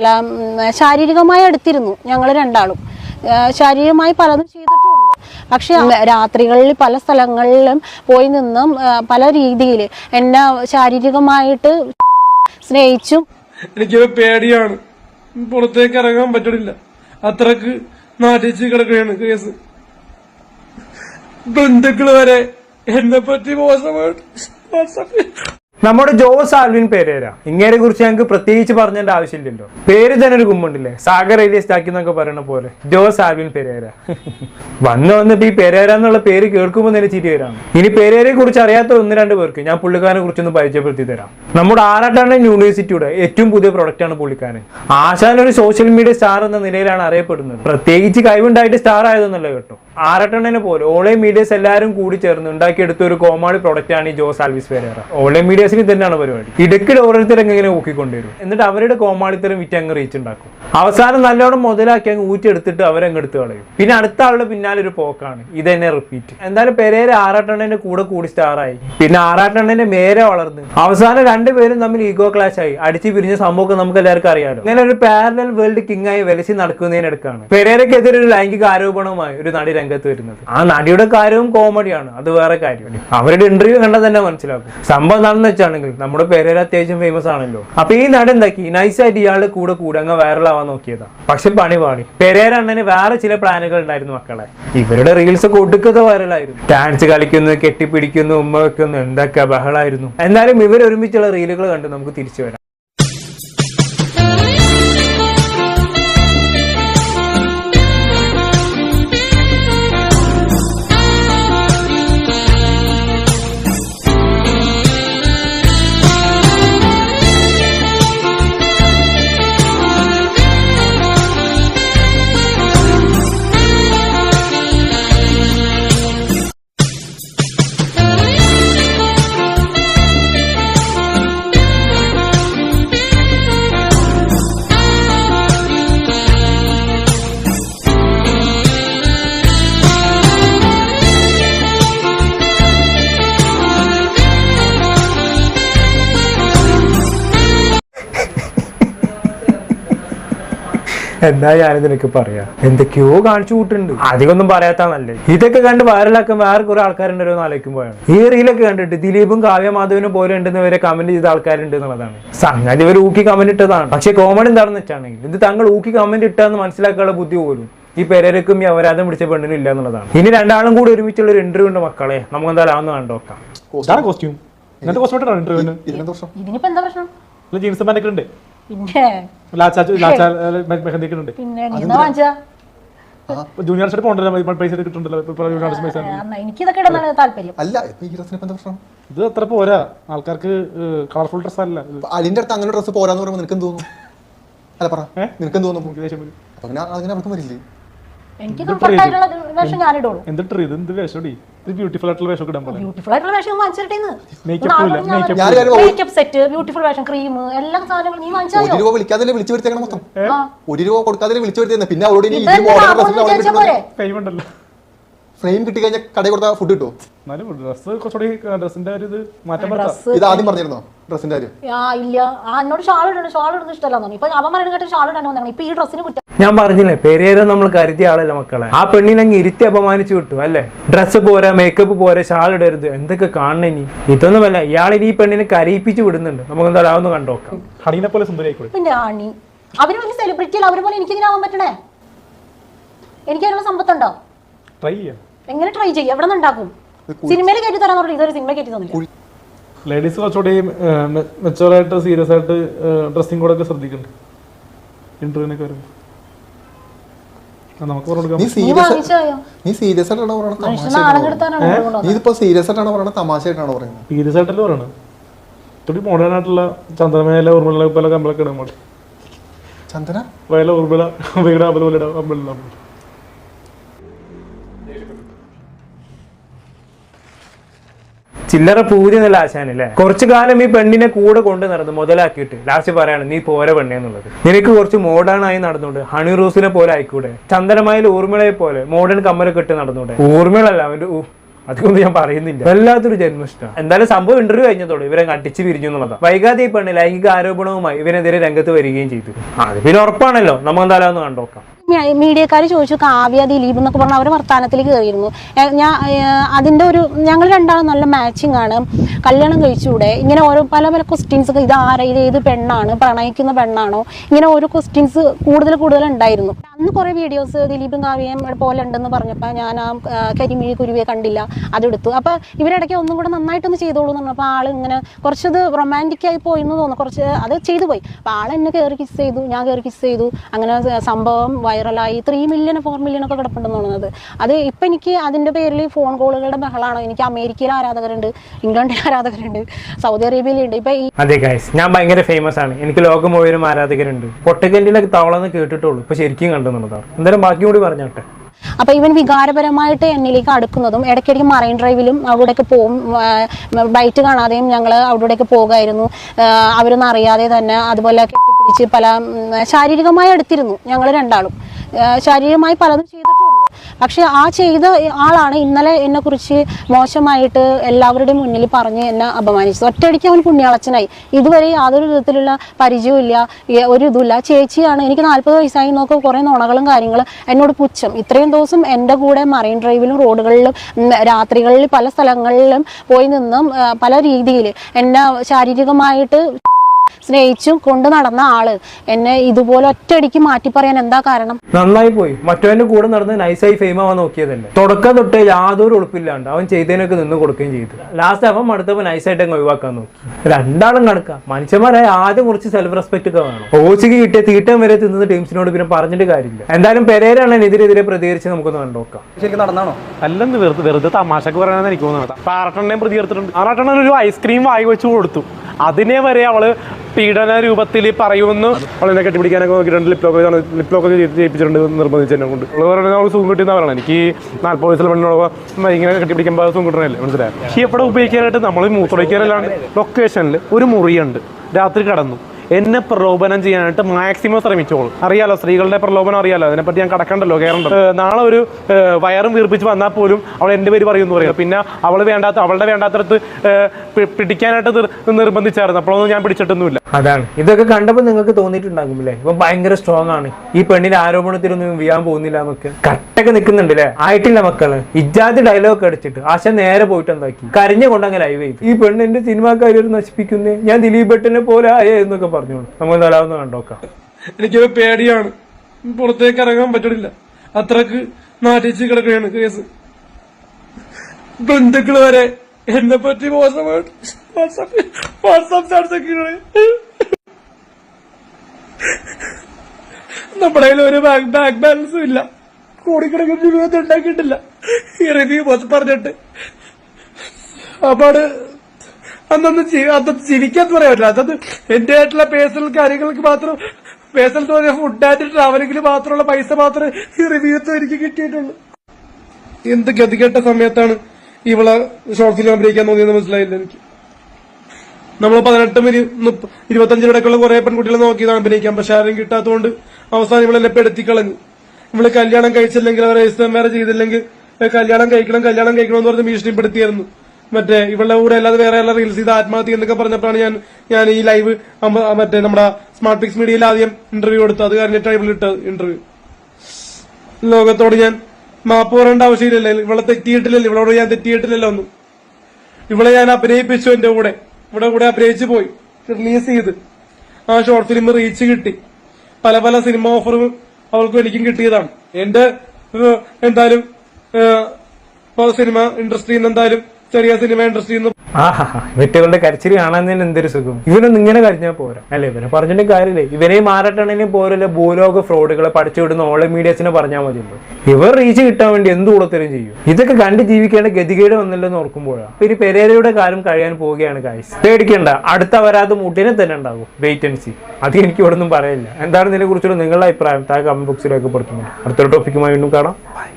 അല്ല ശാരീരികമായി അടുത്തിരുന്നു ഞങ്ങൾ രണ്ടാളും. ശാരീരികമായി പലതും ചെയ്തിട്ടുണ്ട്. പക്ഷെ രാത്രികളിൽ പല സ്ഥലങ്ങളിലും പോയി നിന്നും പല രീതിയിൽ എന്നെ ശാരീരികമായിട്ട് സ്നേഹിച്ചും എനിക്ക് പേടിയാണ്. പുറത്തേക്ക് ഇറങ്ങാൻ പറ്റില്ല അത്രയ്ക്ക് നാട്ടിച്ച് കിടക്കുകയാണ് കേസ്. ബന്ധുക്കൾ വരെ എന്നെ പറ്റി മോശമായിട്ട് നമ്മുടെ ജോസ് ആൽവിൻ പെരേര. ഇങ്ങേരെ കുറിച്ച് ഞങ്ങൾക്ക് പ്രത്യേകിച്ച് പറഞ്ഞതിന്റെ ആവശ്യമില്ലല്ലോ. പേര് തന്നെ ഒരു കുമ്പുണ്ടല്ലേ സാഗർ റേഡിയോ സ്റ്റാക്കി എന്നൊക്കെ പറയുന്ന പോലെ. ജോസ് ആൽവിൻ പെരേര. വന്ന് വന്നിപ്പോ ഈ പെരേര എന്നുള്ള പേര് കേൾക്കുമ്പോൾ തന്നെ ചിരി വരാം. ഇനി പെരേരയെ കുറിച്ച് അറിയാത്ത ഒന്ന് രണ്ട് പേർക്ക് ഞാൻ പുള്ളിക്കാരനെ കുറിച്ചൊന്ന് പരിചയപ്പെടുത്തി തരാം. നമ്മുടെ ആറാട്ടാണ്ടൻ യൂണിവേഴ്സിറ്റിയുടെ ഏറ്റവും പുതിയ പ്രൊഡക്റ്റ് ആണ് പുള്ളിക്കാരൻ. ആശാൻ ഒരു സോഷ്യൽ മീഡിയ സ്റ്റാർ എന്ന നിലയിലാണ് അറിയപ്പെടുന്നത്. പ്രത്യേകിച്ച് കഴിവുണ്ടായിട്ട് സ്റ്റാർ ആയതെന്നല്ല കേട്ടോ. ആറട്ടെണ്ണനെ പോലെ. ഓൺലൈൻ മീഡിയസ് എല്ലാവരും കൂടി ചേർന്ന് ഉണ്ടാക്കിയെടുത്ത ഒരു കോമാളി പ്രൊഡക്റ്റ് ആണ് ഈ ജോസ് ആൽവിസ് പെരേറ. ഓൺലൈൻ മീഡിയസിന് തന്നെയാണ് പരിപാടി. ഇടയ്ക്കിടെ ഓരോരുത്തരും ഓക്കി ഊക്കിക്കൊണ്ടുവരും എന്നിട്ട് അവരുടെ കോമാളിത്തരം വിറ്റ് അങ്ങ് റീച്ച് ഉണ്ടാക്കും. അവസാനം നല്ലോണം മുതലാക്കി അങ്ങ് ഊറ്റിയെടുത്തിട്ട് അവരങ്ങ് എടുത്ത് കളയും. പിന്നെ അടുത്ത ആളുടെ പിന്നാലെ ഒരു പോക്കാണ്. ഇത് തന്നെ റിപ്പീറ്റ് എന്തായാലും പെരേര ആറാട്ടെണ്ണന്റെ കൂടെ കൂടി സ്റ്റാറായി പിന്നെ ആറാട്ടെണ്ണന്റെ മേരെ വളർന്ന്. അവസാനം രണ്ടുപേരും തമ്മിൽ ഈഗോ ക്ലാഷ് ആയി. അടിച്ചു പിരിഞ്ഞ സംഭവം നമുക്ക് എല്ലാവർക്കും അറിയാലോ. ഇങ്ങനെ ഒരു പാരലൽ വേൾഡ് കിങ് ആയി വെലസി നടക്കുന്നതിനിടക്കാണ്. പെരേരക്കെതിരെ ഒരു ലൈംഗിക ആരോപണവുമായി ഒരു നടി രംഗത്ത് വരുന്നത്. ആ നടിയുടെ കാര്യവും കോമഡിയാണ് അത് വേറെ കാര്യം. അവരുടെ ഇന്റർവ്യൂ കണ്ടാൽ തന്നെ മനസ്സിലാക്കും. സംഭവം എന്താണെന്ന് വെച്ചാണെങ്കിൽ നമ്മുടെ പേരേൽ അത്യാവശ്യം ഫേമസ് ആണല്ലോ. അപ്പൊ ഈ നട എന്താക്കി നൈസായിട്ട് ഇയാളുടെ കൂടെ കൂടെ അങ്ങ് വൈറലാവാൻ നോക്കിയതാ. പക്ഷെ പണി പാണി പെരേര അണ്ണന് വേറെ ചില പ്ലാനുകൾ ഉണ്ടായിരുന്നു മക്കളെ. ഇവരുടെ റീൽസ് ഒടുക്കത്തെ വൈറലായിരുന്നു ഡാൻസ് കളിക്കുന്നു കെട്ടിപ്പിടിക്കുന്നു ഉമ്മ വെക്കുന്നു എന്തൊക്കെ ബഹളായിരുന്നു. എന്നാലും ഇവർ ഒരുമിച്ചുള്ള റീലുകൾ കണ്ട് നമുക്ക് തിരിച്ചു വരാം. എന്താ ഞാനിത് നിനക്ക് പറയാ? എന്തൊക്കെയോ കാണിച്ചു കൂട്ടുണ്ട്. അധികമൊന്നും പറയാത്ത നല്ലത് ഇതൊക്കെ കണ്ട് വൈറലാക്കാൻ വേറെ കുറെ ആൾക്കാരുണ്ടല്ലോ എന്ന് ആലോചിക്കുമ്പോഴാണ്. ഈ റീലൊക്കെ കണ്ടിട്ട് ദിലീപും കാവ്യ മാധവനും പോലെ ഉണ്ടെന്ന് വരെ കമന്റ് ചെയ്ത ആൾക്കാരുണ്ട് എന്നുള്ളതാണ്. സംഗതി ഇവർ ഊക്കി കമന്റ് ഇട്ടതാണ്. പക്ഷെ കോമഡി എന്താണെന്ന് വെച്ചാണെങ്കിൽ ഇത് തങ്ങൾ ഊക്കി കമന്റ് ഇട്ടാന്ന് മനസ്സിലാക്കാനുള്ള ബുദ്ധി പോലും ഈ പെരേരക്കും ഈ അപരാധം പിടിച്ച പെണ്ണിനും ഇല്ല എന്നുള്ളതാണ്. ഇനി രണ്ടാളും കൂടി ഒരുമിച്ചുള്ള ഒരു ഇന്റർവ്യൂ ഉണ്ട് മക്കളെ. നമുക്ക് എന്തായാലും ആവുന്ന കണ്ടോക്കാം കോസ്റ്റ്യൂം ഇങ്ങനത്തെ കോസ്റ്റ്യൂം ഇട്ടാണ് ഇന്റർവ്യൂവിന് പ്രശ്നം ഇതിനിപ്പോ എന്താ പ്രശ്നം? ജീൻസ് പാന്റൊക്കെ ഉണ്ട്. ജൂനിയർ ആർട്സ് പോകണ്ടല്ലോ പൈസ കിട്ടുന്നുണ്ടല്ലോ എനിക്കിതൊക്കെ ഇടുന്നതാണ് താല്പര്യം. അല്ല ഇപ്പൊ ഈ ഡ്രസ്സിന് എന്താ പ്രശ്നം? ഇത് അത്ര പോരാ. ആൾക്കാർക്ക് കളർഫുൾ ഡ്രസ് അല്ല. അതിന്റെ അടുത്ത് അങ്ങനെ ഡ്രസ്സ് പോരാന്ന് പറയുമ്പോൾ നിനക്ക് തോന്നുന്നു അല്ല പറ? നിനക്ക് തോന്നുന്നു അങ്ങനെ അങ്ങനെ അവർക്കും വരില്ലേ? എനിക്ക് കംഫർട്ട് ആയിട്ടുള്ള വേഷം ഞാൻ ഇടുള്ളൂ എന്ത് ട്രീ ഇത് എന്ത് ഇത് ബ്യൂട്ടിഫുൾ ആയിട്ടുള്ള വേഷം ഇടാൻ പോലെ. ബ്യൂട്ടിഫുൾ ആയിട്ടുള്ള വേഷം വാങ്ങിച്ചിട്ടേന്ന് ഇല്ല, makeup ഞാൻ കാര്യം മേക്കപ്പ് സെറ്റ് ബ്യൂട്ടിഫുൾ വേഷം ക്രീം എല്ലാ സാധനങ്ങളും നീ ഒരു രൂപ വിളിക്കാതെ വിളിച്ചു വരുത്തേക്കണം മൊത്തം. ആ. ഒരു രൂപ കൊടുക്കാതെ വിളിച്ചു വരുത്തേന്ന് പിന്നെ അവരോട് ഫ്രെയിം കിട്ടി കഴിഞ്ഞാൽ കടയിൽ കൊടുത്താൽ ഫുഡ് കിട്ടുമോ എന്നാലും ഡ്രസ് കുറച്ചുകൂടി ഡ്രസ്സിന്റെ ഒരു ഇത് മാറ്റം ഇത് ആദ്യം പറഞ്ഞിരുന്നോ? ഡ്രസ്സിന്റെ കാര്യം. ആ ഇല്ല. ആ എന്നോട് ഷാൾ ഇടണം. ഷാൾ ഇടുന്നത് ഇഷ്ടമല്ല ഇപ്പൊ അവൻ പറയുന്നത് കേട്ട് ഷാൾ ഇടാൻ വന്നാണ് ഇപ്പൊ ഈ ഡ്രസ്സിന് കുറ്റം ഞാൻ പറഞ്ഞില്ലേ പെരേര നമ്മൾ കരുതിയ ആളല്ല മക്കളെ. ആ പെണ്ണിനെ അങ്ങ് ഇരുത്തി അപമാനിച്ചു വിട്ടു അല്ലേ? ഡ്രസ്സ് പോരാ മേക്കപ്പ് പോരാ ഷാൾ ഇടരുത് എന്തൊക്കെ കാണണ ഇനി? ഇതൊന്നുമല്ല ഇയാളിനി ഈ പെണ്ണിനെ കരയിപ്പിച്ചു വിടുന്നുണ്ട്. നമുക്ക് എന്തായാലും അതൊന്ന് കണ്ടോക്കാം ഹണീനെ പോലെ സുന്ദരി ആയിക്കോളെ പിന്നെ ആണി അവർ വലിയ സെലിബ്രിറ്റി അവരെ പോലെ എനിക്ക് ആവാൻ പറ്റണേ? എനിക്ക് അതിനുള്ള സമ്പത്തുണ്ടോ? ട്രൈ ചെയ്യാം. എങ്ങനെ ട്രൈ ചെയ്യും? എവിടെ നിന്നുണ്ടാക്കും? സിനിമയിൽ കയറ്റി തരാൻ പറഞ്ഞു ഇതൊരു സിനിമ കയറ്റി തന്നില്ല. ലേഡീസ് കുറച്ചുകൂടി മെച്ചോറായിട്ട് സീരിയസ് ആയിട്ട് ഡ്രസ്സിംഗ് കൂടെ ഒക്കെ ശ്രദ്ധിക്കുന്നുണ്ട് ഇന്റർവ്യൂവിനൊക്കെ വരുമ്പോൾ നീ നീ സീരിയസ് നീ സീരിയസ് ആയിട്ടാണ് തമാശ നീ ഇതിപ്പോ സീരിയസ് ആയിട്ടാണ് പറയുന്നത്? തമാശ ആയിട്ടാണ് പറയുന്നത്? സീരിയസ് ആയിട്ടല്ലേ പറയണത്? ഇത്തിരി മോഡേൺ ആയിട്ടുള്ള ചന്ദ്രമേല ഉർമിള പല കമ്പളൊക്കെ ഇടാൻ പാടില്ല ചന്ദന? വയല ഉർമിള വീട് അമ്പല പോലെ ഇടാം അമ്പലം. ചില്ലറ പൂതി എന്നുള്ള ആശാനല്ലേ കുറച്ചു കാലം ഈ പെണ്ണിനെ കൂടെ കൊണ്ട് നടന്നു മുതലാക്കിയിട്ട് ലാസ്റ്റ് പറയാണ് നീ പോരെ പെണ്ണേ എന്നുള്ളത്. നിനക്ക് കുറച്ച് മോഡേൺ ആയി നടന്നുണ്ട് ഹണി റോസിനെ പോലെ ആയിക്കൂടെ. ചന്ദനമായിൽ ഊർമിളയെ പോലെ മോഡേൺ കമ്മലൊക്കെ ഇട്ട് നടന്നൂടെ. ഊർമിളല്ല അവന്റെ അതൊന്നും ഞാൻ പറയുന്നില്ല. വല്ലാത്തൊരു ജന്മിഷ്ടം എന്തായാലും സംഭവം ഇന്റർവ്യൂ കഴിഞ്ഞതോടെ ഇവരെ കട്ടിച്ച് പിരിഞ്ഞു എന്നുള്ളതാണ് വൈകാതെ ഈ പെണ്ണ് ലൈംഗിക ആരോപണവുമായി ഇവനെതിരെ രംഗത്ത് വരികയും ചെയ്തു. അത് പിന്നെ ഉറപ്പാണല്ലോ. നമ്മൾ എന്തായാലും ഒന്ന് കണ്ടോക്കാം. മീഡിയക്കാർ ചോദിച്ചു കാവ്യ ദിലീപ് എന്നൊക്കെ പറഞ്ഞ അവർ വർത്താനത്തിലേക്ക് കയറിയിരുന്നു ഞാൻ അതിന്റെ ഒരു ഞങ്ങൾ രണ്ടാളും നല്ല മാച്ചിങ് ആണ്. കല്യാണം കഴിച്ചൂടെ ഇങ്ങനെ ഓരോ പല പല ക്വസ്റ്റ്യൻസ് ഇത് ആരാ ഇത് ഏത് പെണ്ണാണ് പ്രണയിക്കുന്ന പെണ്ണാണോ? ഇങ്ങനെ ഓരോ ക്വസ്റ്റ്യൻസ് കൂടുതൽ കൂടുതൽ ഉണ്ടായിരുന്നു. അന്ന് കുറെ വീഡിയോസ് ദിലീപും കാവ്യയും പോലെ ഉണ്ടെന്ന് പറഞ്ഞപ്പോൾ ഞാൻ ആ കരിമിഴി കുരുവിയെ കണ്ടില്ല അതെടുത്തു അപ്പൊ ഇവരിടയ്ക്ക് ഒന്നും കൂടെ നന്നായിട്ടൊന്ന് ചെയ്തോളൂ എന്ന് പറഞ്ഞപ്പോൾ ആൾ ഇങ്ങനെ കുറച്ചത് റൊമാന്റിക് ആയി പോയി എന്ന് തോന്നുന്നു. കുറച്ച് അത് ചെയ്തു പോയി. അപ്പൊ ആൾ എന്നെ കയറി കിസ് ചെയ്തു ഞാൻ കയറി കിസ് ചെയ്തു. അങ്ങനെ സംഭവം വൈറലായി ത്രീ മില്യൺ ഫോർ മില്യൺ ഒക്കെ കിടപ്പുണ്ടെന്ന് തോന്നുന്നത്. അത് ഇപ്പൊ എനിക്ക് അതിന്റെ പേരിൽ ഫോൺ കോളുകളുടെ ബഹളാണോ. എനിക്ക് അമേരിക്കയിൽ ആരാധകരുണ്ട് ഇംഗ്ലണ്ടിൽ ആരാധകരുണ്ട് സൗദി അറേബ്യയിലുണ്ട്. ഇപ്പൊ അതെ ഗൈസ് ഞാൻ ഭയങ്കര ഫേമസ് ആണ്. എനിക്ക് ലോകം മുഴുവനും ആരാധകരുണ്ട്. പൊട്ടക്കല്ലിലൊക്കെ തവളന്ന് കേട്ടിട്ടുള്ളൂ. ഇപ്പൊ ശരിക്കും കണ്ടെന്നുള്ളതാണ് എന്തായാലും ബാക്കി കൂടി പറഞ്ഞോട്ടെ. അപ്പൊ ഇവൻ വികാരപരമായിട്ട് എന്നിലേക്ക് അടുക്കുന്നതും ഇടയ്ക്കിടയ്ക്ക് മറൈൻ ഡ്രൈവിലും അവിടേക്ക് പോകും ബൈറ്റ് കാണാതെയും ഞങ്ങൾ അവിടേക്ക് പോകുമായിരുന്നു. അവരൊന്നും അറിയാതെ തന്നെ അതുപോലെ കെട്ടിപ്പിടിച്ച് പല ശാരീരികമായി അടുത്തിരുന്നു ഞങ്ങൾ രണ്ടാളും. ശാരീരികമായി പലതും ചെയ്തിട്ടുമുണ്ട് പക്ഷെ ആ ചെയ്ത ആളാണ് ഇന്നലെ എന്നെ കുറിച്ച് മോശമായിട്ട് എല്ലാവരുടെയും മുന്നിൽ പറഞ്ഞ് എന്നെ അപമാനിച്ചത്. ഒറ്റയടിക്ക് അവൻ പുണ്യാളച്ചനായി. ഇതുവരെ യാതൊരു വിധത്തിലുള്ള പരിചയവും ഇല്ല. ഒരു ഇതുമില്ല. ചേച്ചിയാണ് എനിക്ക് നാൽപ്പത് വയസ്സായി നോക്ക് കുറേ നുണകളും കാര്യങ്ങളും എന്നോട് പുച്ഛം. ഇത്രയും ദിവസം എന്റെ കൂടെ മറൈൻ ഡ്രൈവിലും റോഡുകളിലും രാത്രികളിൽ പല സ്ഥലങ്ങളിലും പോയി നിന്നും പല രീതിയിൽ എന്നെ ശാരീരികമായിട്ട് സ്നേഹിച്ചും കൊണ്ട് നടന്ന ആൾ. എന്നെ ഇതുപോലെ ഒറ്റയടിക്ക് മാറ്റി പറയാൻ എന്താ കാരണം? നന്നായി പോയി. മറ്റവന്റെ കൂടെ നടന്ന് നൈസായി ഫെയിം ആവാൻ നോക്കിയതല്ലേ. തുടക്കം തൊട്ടേ യാതൊരു ഉളുപ്പില്ലാണ്ട് അവൻ ചെയ്തതിനൊക്കെ നിന്ന് കൊടുക്കുകയും ചെയ്തു. ലാസ്റ്റ് അവൻ മടുത്തപ്പോൾ നൈസായിട്ട് അങ്ങ് ഒഴിവാക്കാൻ നോക്കി. രണ്ടാളും കണക്കാം. മനുഷ്യന്മാരായ ആദ്യം കുറച്ച് സെൽഫ് റെസ്പെക്ട് ഒക്കെ വേണം. ഓച്ചിക്ക് കിട്ടിയ തീറ്റം വരെ തിന്നുന്ന ടീംസിനോട് പിന്നെ പറഞ്ഞിട്ട് കാര്യമില്ല. എന്തായാലും പെരേരാണ് എതിരെതിരെ പ്രതികരിച്ച് നമുക്കൊന്ന് കണ്ടോക്കാം ശരിക്കും നടന്നാണോ? അല്ലെന്ന് വെറുതെ വെറുതെ തമാശക്ക് പറയണമെന്ന് എനിക്ക് തോന്നുന്നത്. പാറട്ടണ്ണയും പ്രതികരിച്ചിട്ടുണ്ട് ആറാട്ടണ്ണൻ ഒരു ഐസ്ക്രീം വായി വെച്ച് കൊടുത്തു. അതിനെ വരെ അവൾ പീഡന രൂപത്തിൽ പറയുമെന്ന് വളരെ കെട്ടിപ്പിടിക്കാനൊക്കെ നോക്കിയിട്ടുണ്ട്. ലിപ്ലോക്ക് ലിപ്ലോക്ക് ചെയ്യിപ്പിച്ചിട്ടുണ്ട് നിർബന്ധിച്ച് എന്നെ കൊണ്ട്. അവൾ പറയുന്നത് അവൾ സുഖം കിട്ടിയെന്ന് പറയണം. എനിക്ക് നാൽപ്പത് വയസ്സിൽ പെണ്ണോട് ഇങ്ങനെ കെട്ടിപ്പിടിക്കുമ്പോൾ സുഖം കിട്ടണല്ലേ മനസ്സിലായി? ഈ എപ്പോഴും ഉപയോഗിക്കാനായിട്ട് നമ്മൾ മൂത്രമൊഴിക്കാനല്ലാണ്ട് ലൊക്കേഷനിൽ ഒരു മുറിയുണ്ട്. രാത്രി കടന്നു. എന്നെ പ്രലോഭനം ചെയ്യാനായിട്ട് മാക്സിമം ശ്രമിച്ചോളൂ. അറിയാലോ സ്ത്രീകളുടെ പ്രലോഭനം അറിയാലോ? അതിനെപ്പറ്റി ഞാൻ കടക്കണ്ടല്ലോ കയറണ്ടല്ലോ നാളെ ഒരു വയറും വീർപ്പിച്ച് വന്നാൽ പോലും അവൾ എന്റെ പേര് പറയുമെന്ന് പറയുക പിന്നെ അവൾ വേണ്ടാത്ത അവളുടെ വേണ്ടാത്തടത്ത് പിടിക്കാനായിട്ട് നിർബന്ധിച്ചായിരുന്നു. അപ്പോഴൊന്നും ഞാൻ പിടിച്ചിട്ടൊന്നുമില്ല. അതാണ്. ഇതൊക്കെ കണ്ടപ്പോൾ നിങ്ങൾക്ക് തോന്നിയിട്ടുണ്ടാകും അല്ലേ ഇപ്പം ഭയങ്കര സ്ട്രോങ് ആണ്. ഈ പെണ്ണിന്റെ ആരോപണത്തിലൊന്നും വിയാൻ പോകുന്നില്ല നമുക്ക് കട്ടൊക്കെ നിൽക്കുന്നുണ്ട് അല്ലേ ആയിട്ടില്ല മക്കൾ. ഇജാതി ഡയലോഗ് അടിച്ചിട്ട് ആശ നേരെ പോയിട്ട് എന്താക്കി? കരഞ്ഞുകൊണ്ട് അങ്ങനെ ലൈവ് ചെയ്തു. ഈ പെണ്ണ് എന്റെ സിനിമാ കരിയർ നശിപ്പിക്കുന്നേ? ഞാൻ ദിലീപ് ഭട്ടിനെ പോലെ ആയേ എന്നൊക്കെ പറഞ്ഞോളൂ. നമ്മൾ തലാവുന്ന കണ്ടോക്കാം എനിക്കൊരു പേടിയാണ്. പുറത്തേക്ക് ഇറങ്ങാൻ പറ്റണില്ല. അത്രയ്ക്ക് നാട്ടിച്ച് കിടക്കുകയാണ് കേസ്. ബന്ധുക്കൾ വരെ എന്നെ പറ്റി മോശമായിട്ട് നമ്മുടെ കയ്യിൽ ഒരു ബാങ്ക് ബാങ്ക് ബാലൻസും ഇല്ല. കോടിക്കണക്കിന് രൂപ ഉണ്ടാക്കിയിട്ടില്ല. ഈ റിവ്യൂ പറഞ്ഞിട്ട്. അപ്പാട് അന്നൊന്ന് അന്നത്തെ ജീവിക്കാന്ന് പറയാൻ പറ്റില്ല. അന്നത് എന്റെ ആയിട്ടുള്ള പേഴ്സണൽ കാര്യങ്ങൾക്ക് മാത്രം പേഴ്സണൽ തോന്നിയ ഫുഡ് ആൻഡ് ട്രാവലിംഗിന് മാത്രമുള്ള പൈസ മാത്രമേ ഈ റിവ്യൂ എനിക്ക് കിട്ടിയിട്ടുള്ളൂ. എന്ത് ഗതികെട്ട സമയത്താണ് ഇവളെ ഷോർട്ട് ഫിലിം അഭിനയിക്കാൻ തോന്നിയെന്ന് മനസ്സിലായില്ല എനിക്ക്. നമ്മൾ പതിനെട്ടും ഇരുപത്തഞ്ചിനിടക്കുള്ള കുറെ പെൺകുട്ടികളെ നോക്കിയതാണ് അഭിനയിക്കാൻ. പക്ഷെ ആരും കിട്ടാത്തതുകൊണ്ട് അവസാനം ഇവളെന്നെ പെടുത്തി കളഞ്ഞു. ഇവൾ കല്യാണം കഴിച്ചില്ലെങ്കിൽ അവരെ രജിസ്റ്റർ മാരേജ് ചെയ്തില്ലെങ്കിൽ കല്യാണം കഴിക്കണം കല്യാണം കഴിക്കണം എന്ന് പറഞ്ഞ് ഭീഷണിപ്പെടുത്തിയായിരുന്നു. മറ്റേ ഇവളുടെ കൂടെ അല്ലാതെ വേറെ എല്ലാ റീൽസ് ചെയ്ത് ആത്മഹത്യ എന്നൊക്കെ പറഞ്ഞപ്പോഴാണ് ഞാൻ ഞാൻ ഈ ലൈവ് മറ്റേ നമ്മുടെ സ്മാർട്ട് പിക്സ് മീഡിയയിൽ ആദ്യം ഇന്റർവ്യൂ എടുത്തു അത് കഴിഞ്ഞിട്ടാണ് ഇവൾ ഇട്ടത് ഇന്റർവ്യൂ ലോകത്തോട് ഞാൻ മാപ്പ് പറയേണ്ട ആവശ്യമില്ലല്ലോ. ഇവളെ തെറ്റിയിട്ടില്ലല്ലോ. ഇവളോട് ഞാൻ തെറ്റിയിട്ടില്ലല്ലോ ഒന്നും ഇവളെ ഞാൻ അഭിനയിപ്പിച്ചു എന്റെ കൂടെ. ഇവിടെ കൂടെ അഭിനയിച്ചു പോയി. റിലീസ് ചെയ്ത്. ആ ഷോർട്ട് ഫിലിം റീച്ച് കിട്ടി. പല പല സിനിമ ഓഫറും അവൾക്കും എനിക്കും കിട്ടിയതാണ്. എന്റെ എന്തായാലും സിനിമ ഇൻഡസ്ട്രിയിൽ നിന്ന് എന്തായാലും ചെറിയ സിനിമ ഇൻഡസ്ട്രിയിൽ നിന്ന് ആഹാ വെറ്റുകളുടെ കരച്ചിരി കാണാൻ എന്തൊരു സുഖം. ഇവനൊന്നും ഇങ്ങനെ കരഞ്ഞാൽ പോരാ. അല്ലെ ഇവനെ പറഞ്ഞിട്ട് കാര്യമില്ലേ. ഇവനെ മാറട്ടണേനും പോരല്ല? ഭൂലോക ഫ്രോഡുകളെ പഠിച്ചു വിടുന്ന ഓൺലൈൻ മീഡിയസിനെ പറഞ്ഞാൽ മതിയല്ലോ. ഇവർ റീച്ച് കിട്ടാൻ വേണ്ടി എന്ത് കൂടത്തരം ചെയ്യും? ഇതൊക്കെ കണ്ട് ജീവിക്കേണ്ട ഗതികേട് വന്നില്ലെന്ന് ഓർക്കുമ്പോഴാണ് ഇനി പെരേരയുടെ കാലം കഴിയാൻ പോവുകയാണ് കാഴ്ച പേടിക്കണ്ട. അടുത്ത വരാതെ മുട്ടിനെ തന്നെ ഉണ്ടാകും. വെയിറ്റ് അത് എനിക്ക് ഇവിടെ ഒന്നും പറയില്ല. എന്താണ് ഇതിനെ കുറിച്ചുള്ള നിങ്ങളുടെ അഭിപ്രായം? താഴെ കമന്റ് ബോക്സിൽ രേഖപ്പെടുത്തുന്നു അടുത്തൊരു ടോപ്പിക്കുമായി വീണ്ടും കാണാം. ബൈ